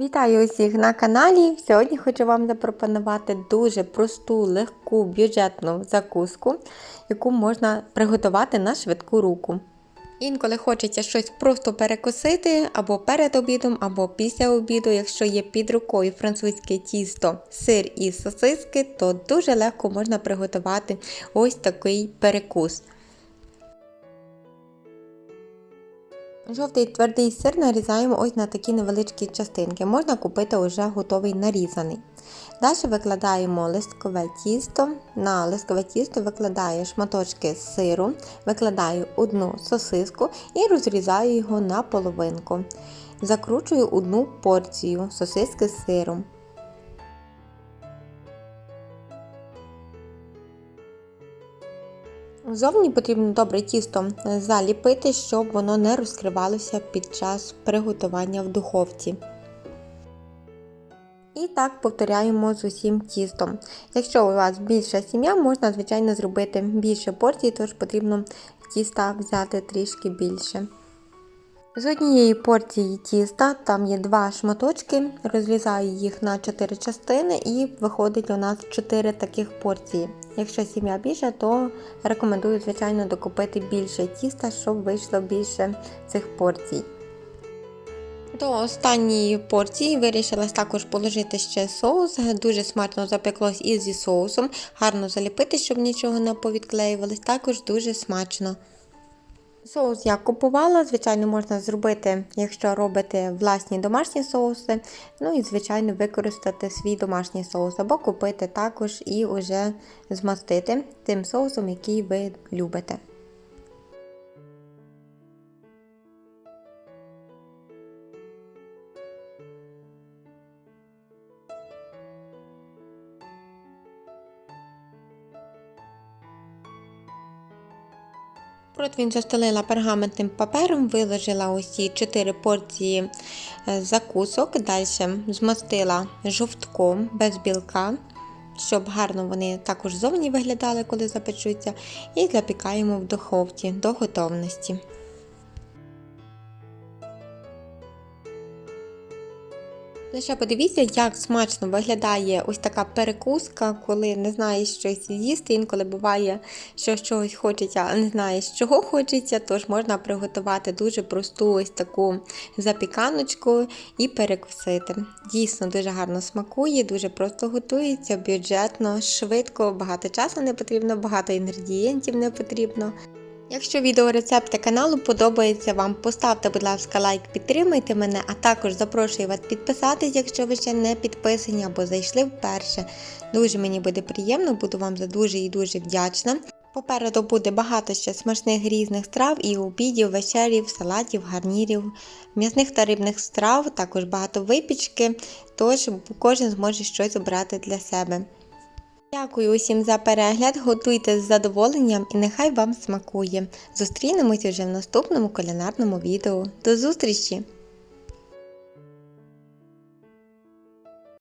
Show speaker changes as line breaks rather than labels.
Вітаю усіх на каналі. Сьогодні хочу вам запропонувати дуже просту, легку, бюджетну закуску, яку можна приготувати на швидку руку. Інколи хочеться щось просто перекусити або перед обідом, або після обіду. Якщо є під рукою французьке тісто, сир і сосиски, то дуже легко можна приготувати ось такий перекус. Жовтий твердий сир нарізаємо ось на такі невеличкі частинки. Можна купити вже готовий нарізаний. Далі викладаємо листкове тісто. На листкове тісто викладаю шматочки сиру, викладаю одну сосиску і розрізаю його на половинку. Закручую одну порцію сосиски з сиром. Зовні потрібно добре тісто заліпити, щоб воно не розкривалося під час приготування в духовці. І так повторяємо з усім тістом. Якщо у вас більша сім'я, можна, звичайно, зробити більше порцій, тож потрібно тіста взяти трішки більше. З однієї порції тіста, там є два шматочки, розрізаю їх на 4 частини і виходить у нас 4 таких порції. Якщо сім'я більша, то рекомендую, звичайно, докупити більше тіста, щоб вийшло більше цих порцій. До останньої порції вирішила також положити ще соус. Дуже смачно запеклось і зі соусом. Гарно заліпити, щоб нічого не повідклеювалось. Також дуже смачно. Соус я купувала, звичайно, можна зробити, якщо робите власні домашні соуси. Ну і, звичайно, використати свій домашній соус, або купити також і вже змастити тим соусом, який ви любите. Противень застелила пергаментним папером, виложила усі 4 порції закусок, далі змастила жовтком без білка, щоб гарно вони також зовні виглядали, коли запечуться, і запікаємо в духовці до готовності. Лише подивіться, як смачно виглядає ось така перекуска, коли не знаєш щось з'їсти. Інколи буває, що чогось хочеться, а не знаєш, чого хочеться, тож можна приготувати дуже просту ось таку запіканочку і перекусити. Дійсно дуже гарно смакує, дуже просто готується, бюджетно, швидко, багато часу не потрібно, багато інгредієнтів не потрібно. Якщо відеорецепти каналу подобається вам, поставте, будь ласка, лайк, підтримайте мене, а також запрошую вас підписатись, якщо ви ще не підписані або зайшли вперше. Дуже мені буде приємно, буду вам за дуже і дуже вдячна. Попереду буде багато ще смачних різних страв і обідів, вечерів, салатів, гарнірів, м'ясних та рибних страв, також багато випічки, тож кожен зможе щось обрати для себе. Дякую усім за перегляд, готуйте з задоволенням і нехай вам смакує. Зустрінемось уже в наступному кулінарному відео. До зустрічі!